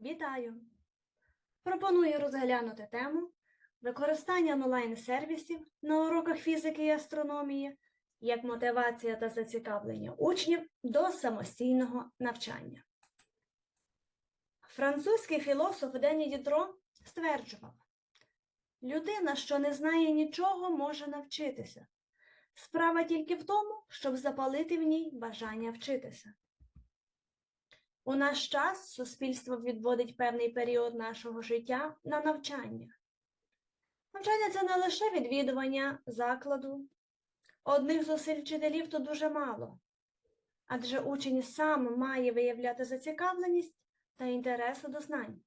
Вітаю! Пропоную розглянути тему використання онлайн-сервісів на уроках фізики і астрономії як мотивація та зацікавлення учнів до самостійного навчання. Французький філософ Дені Дідро стверджував, людина, що не знає нічого, може навчитися. Справа тільки в тому, щоб запалити в ній бажання вчитися. У наш час суспільство відводить певний період нашого життя на навчання. Навчання це не лише відвідування закладу. Одних зусиль вчителів то дуже мало, адже учень сам має виявляти зацікавленість та інтереси до знань.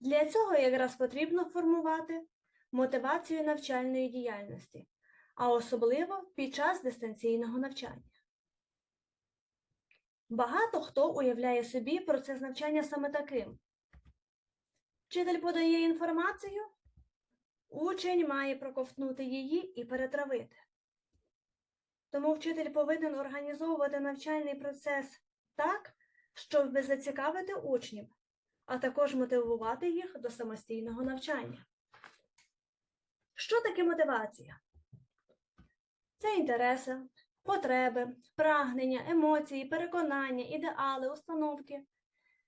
Для цього якраз потрібно формувати мотивацію навчальної діяльності, а особливо під час дистанційного навчання. Багато хто уявляє собі процес навчання саме таким. Вчитель подає інформацію, учень має проковтнути її і перетравити. Тому вчитель повинен організовувати навчальний процес так, щоб зацікавити учнів, а також мотивувати їх до самостійного навчання. Що таке мотивація? Це інтереси, потреби, прагнення, емоції, переконання, ідеали, установки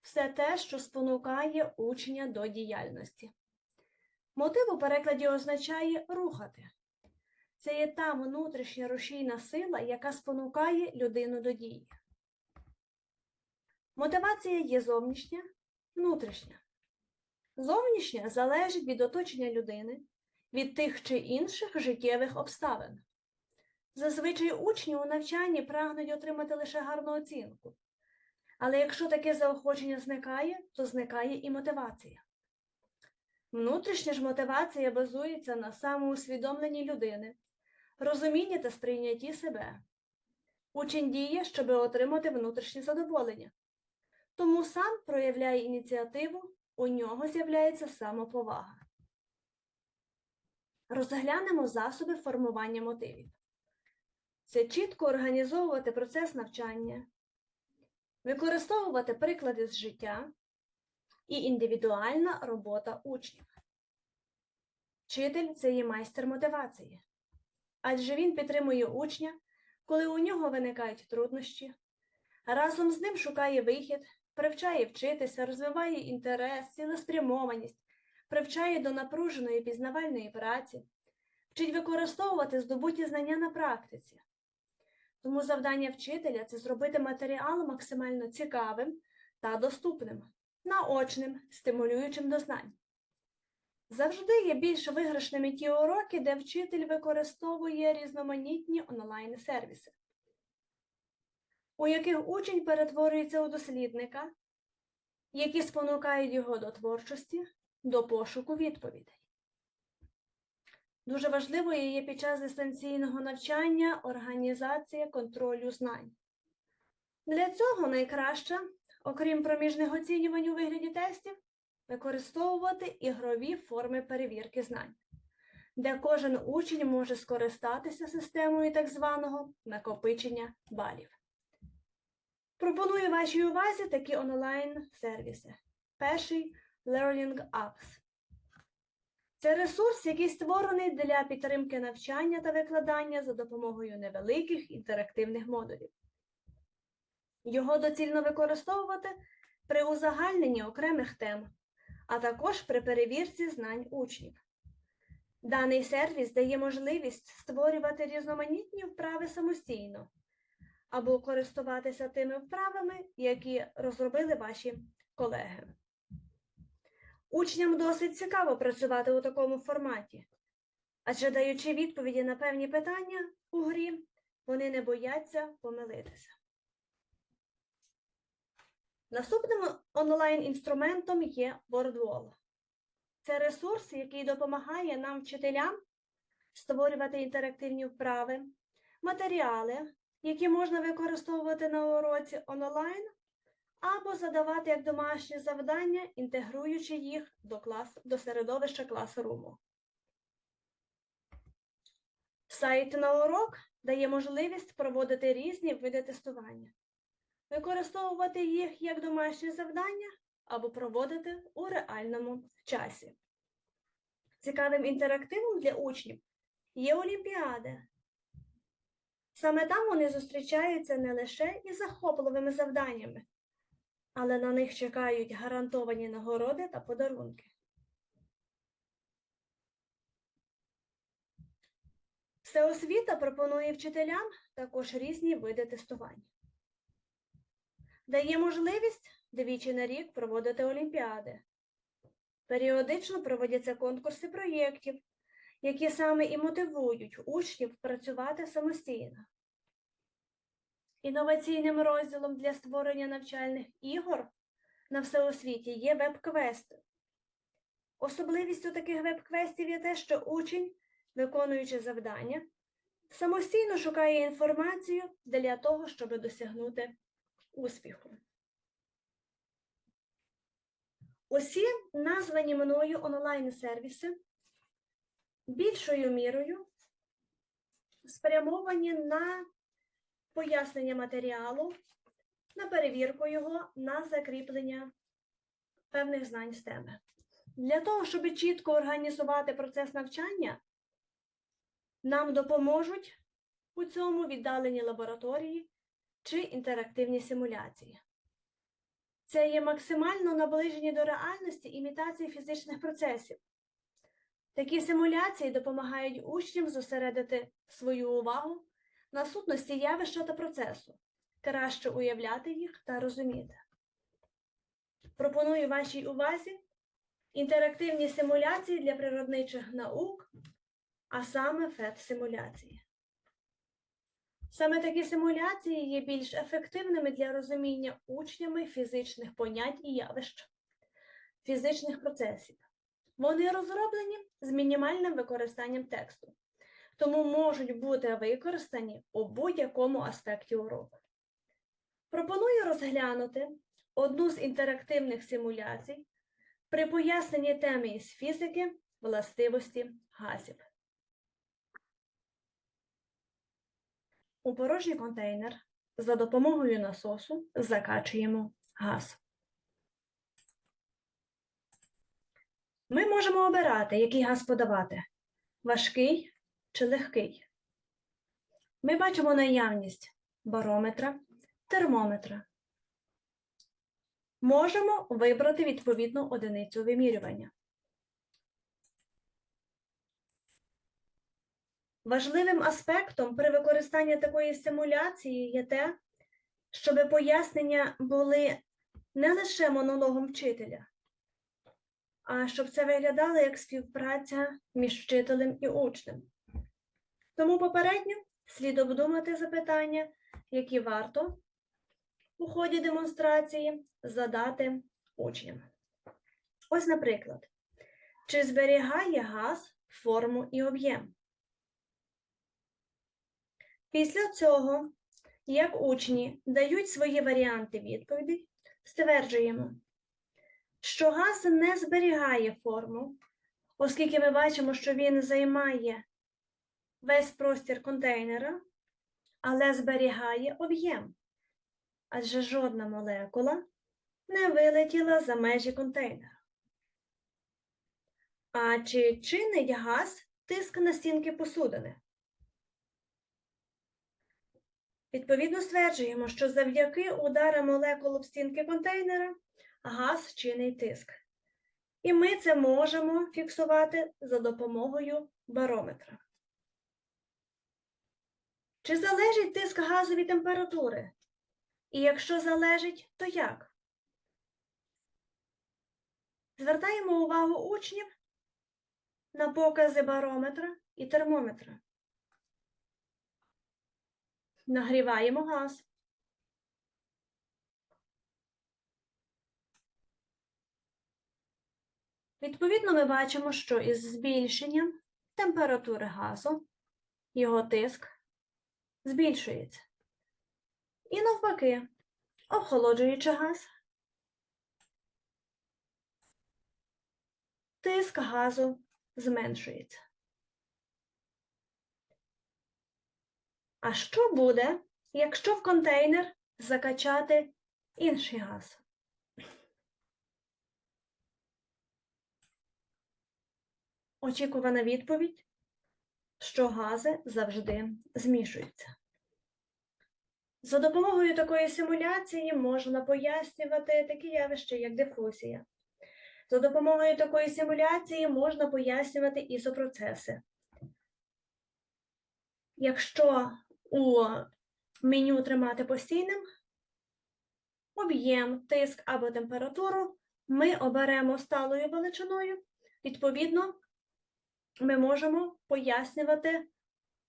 все те, що спонукає учня до діяльності. Мотив у перекладі означає рухати. Це є та внутрішня рушійна сила, яка спонукає людину до дії. Мотивація є зовнішня, внутрішня. Зовнішня залежить від оточення людини, від тих чи інших життєвих обставин. Зазвичай учні у навчанні прагнуть отримати лише гарну оцінку. Але якщо таке заохочення зникає, то зникає і мотивація. Внутрішня ж мотивація базується на самоусвідомленні людини, розумінні та сприйнятті себе. Учень діє, щоб отримати внутрішнє задоволення. Тому сам проявляє ініціативу, у нього з'являється самоповага. Розглянемо засоби формування мотивів це чітко організовувати процес навчання, використовувати приклади з життя і індивідуальна робота учнів. Вчитель це є майстер мотивації, адже він підтримує учня, коли у нього виникають труднощі, разом з ним шукає вихід, привчає вчитися, розвиває інтерес, цілеспрямованість, привчає до напруженої пізнавальної праці, вчить використовувати здобуті знання на практиці. Тому завдання вчителя це зробити матеріал максимально цікавим та доступним, наочним, стимулюючим до знань. Завжди є більш виграшними ті уроки, де вчитель використовує різноманітні онлайн-сервіси, у яких учень перетворюється у дослідника, які спонукають його до творчості, до пошуку відповідей. Дуже важливою є під час дистанційного навчання організація контролю знань. Для цього найкраще, окрім проміжних оцінювань у вигляді тестів, використовувати ігрові форми перевірки знань, де кожен учень може скористатися системою так званого накопичення балів. Пропоную вашій увазі такі онлайн-сервіси. Перший Learning Apps. Це ресурс, який створений для підтримки навчання та викладання за допомогою невеликих інтерактивних модулів. Його доцільно використовувати при узагальненні окремих тем, а також при перевірці знань учнів. Даний сервіс дає можливість створювати різноманітні вправи самостійно або користуватися тими вправами, які розробили ваші колеги. Учням досить цікаво працювати у такому форматі, адже даючи відповіді на певні питання у грі, вони не бояться помилитися. Наступним онлайн-інструментом є WordWall. Це ресурс, який допомагає нам, вчителям, створювати інтерактивні вправи, матеріали, які можна використовувати на уроці онлайн або задавати як домашні завдання, інтегруючи їх до, клас, до середовища класруму. Сайт на урок дає можливість проводити різні види тестування, використовувати їх як домашні завдання або проводити у реальному часі. Цікавим інтерактивом для учнів є олімпіади. Саме там вони зустрічаються не лише із захопливими завданнями, але на них чекають гарантовані нагороди та подарунки. Всеосвіта пропонує вчителям також різні види тестувань. Дає можливість двічі на рік проводити олімпіади. Періодично проводяться конкурси проєктів, які саме і мотивують учнів працювати самостійно. Інноваційним розділом для створення навчальних ігор на всеосвіті є веб-квести. Особливістю таких веб-квестів є те, що учень, виконуючи завдання, самостійно шукає інформацію для того, щоб досягнути успіху. Усі названі мною онлайн-сервіси більшою мірою спрямовані на пояснення матеріалу, на перевірку його, на закріплення певних знань з теми. Для того, щоб чітко організувати процес навчання, нам допоможуть у цьому віддалені лабораторії чи інтерактивні симуляції. Це є максимально наближені до реальності імітації фізичних процесів. Такі симуляції допомагають учням зосередити свою увагу на сутності явища та процесу, краще уявляти їх та розуміти. Пропоную вашій увазі інтерактивні симуляції для природничих наук, а саме ФЕД-симуляції. Саме такі симуляції є більш ефективними для розуміння учнями фізичних понять і явищ, фізичних процесів. Вони розроблені з мінімальним використанням тексту, тому можуть бути використані у будь-якому аспекті уроку. Пропоную розглянути одну з інтерактивних симуляцій при поясненні теми із фізики властивості газів. У порожній контейнер за допомогою насосу закачуємо газ. Ми можемо обирати, який газ подавати важкий чи легкий. Ми бачимо наявність барометра, термометра. Можемо вибрати відповідну одиницю вимірювання. Важливим аспектом при використанні такої симуляції є те, щоб пояснення були не лише монологом вчителя, а щоб це виглядало як співпраця між вчителем і учнем. Тому попередньо слід обдумати запитання, які варто у ході демонстрації задати учням. Ось, наприклад, чи зберігає газ форму і об'єм? Після цього, як учні дають свої варіанти відповідей, стверджуємо, що газ не зберігає форму, оскільки ми бачимо, що він займає весь простір контейнера, але зберігає об'єм, адже жодна молекула не вилетіла за межі контейнера. А чи чинить газ тиск на стінки посудини? Відповідно, стверджуємо, що завдяки ударам молекул об стінки контейнера газ чинить тиск. І ми це можемо фіксувати за допомогою барометра. Чи залежить тиск газу від температури? І якщо залежить, то як? Звертаємо увагу учнів на покази барометра і термометра. Нагріваємо газ. Відповідно, ми бачимо, що із збільшенням температури газу його тиск збільшується. І навпаки, охолоджуючи газ, тиск газу зменшується. А що буде, якщо в контейнер закачати інший газ? Очікувана відповідь що гази завжди змішуються. За допомогою такої симуляції можна пояснювати такі явища, як дифузія. За допомогою такої симуляції можна пояснювати ізопроцеси. Якщо у меню тримати постійним, об'єм, тиск або температуру ми оберемо сталою величиною. Відповідно, ми можемо пояснювати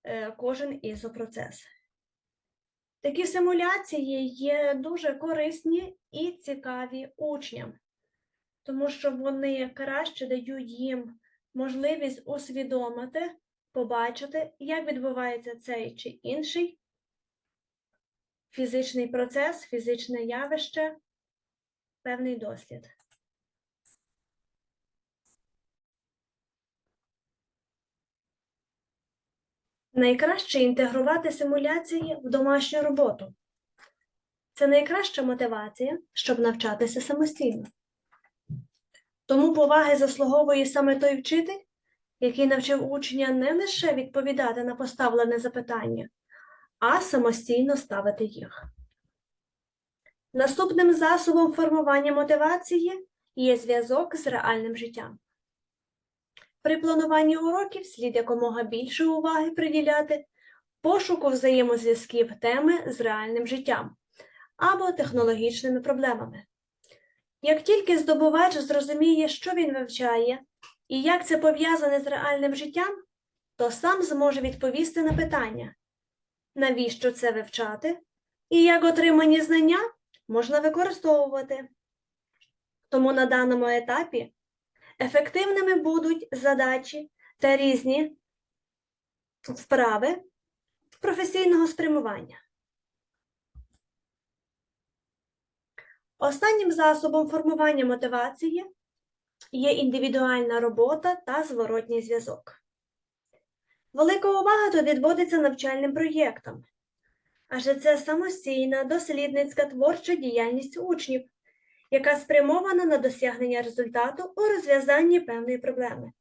е, кожен ізопроцес. Такі симуляції є дуже корисні і цікаві учням, тому що вони краще дають їм можливість усвідомити, побачити, як відбувається цей чи інший фізичний процес, фізичне явище, певний дослід. Найкраще інтегрувати симуляції в домашню роботу. Це найкраща мотивація, щоб навчатися самостійно. Тому поваги заслуговує саме той вчитель, який навчив учня не лише відповідати на поставлене запитання, а самостійно ставити їх. Наступним засобом формування мотивації є зв'язок з реальним життям. При плануванні уроків слід якомога більше уваги приділяти пошуку взаємозв'язків теми з реальним життям або технологічними проблемами. Як тільки здобувач зрозуміє, що він вивчає і як це пов'язане з реальним життям, то сам зможе відповісти на питання, навіщо це вивчати і як отримані знання можна використовувати. Тому на даному етапі ефективними будуть задачі та різні вправи професійного спрямування. Останнім засобом формування мотивації є індивідуальна робота та зворотній зв'язок. Велика увага тут відводиться навчальним проєктам, адже це самостійна дослідницька творча діяльність учнів, яка спрямована на досягнення результату у розв'язанні певної проблеми.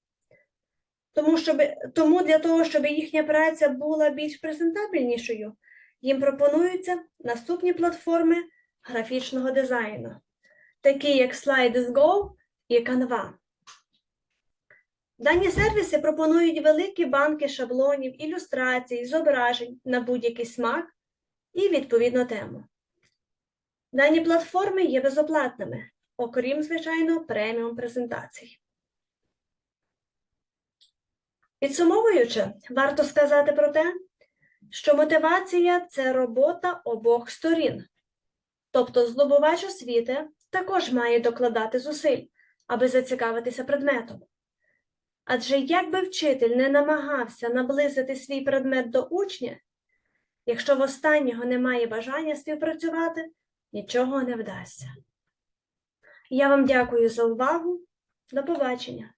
Тому, щоб, тому для того, щоб їхня праця була більш презентабельнішою, їм пропонуються наступні платформи графічного дизайну, такі як Slides.go і Canva. Дані сервіси пропонують великі банки шаблонів, ілюстрацій, зображень на будь-який смак і відповідну тему. Дані платформи є безоплатними, окрім, звичайно, преміум презентацій. Підсумовуючи, варто сказати про те, що мотивація це робота обох сторін. Тобто здобувач освіти також має докладати зусиль, аби зацікавитися предметом. Адже як би вчитель не намагався наблизити свій предмет до учня, якщо в останнього немає бажання співпрацювати, нічого не вдасться. Я вам дякую за увагу. До побачення!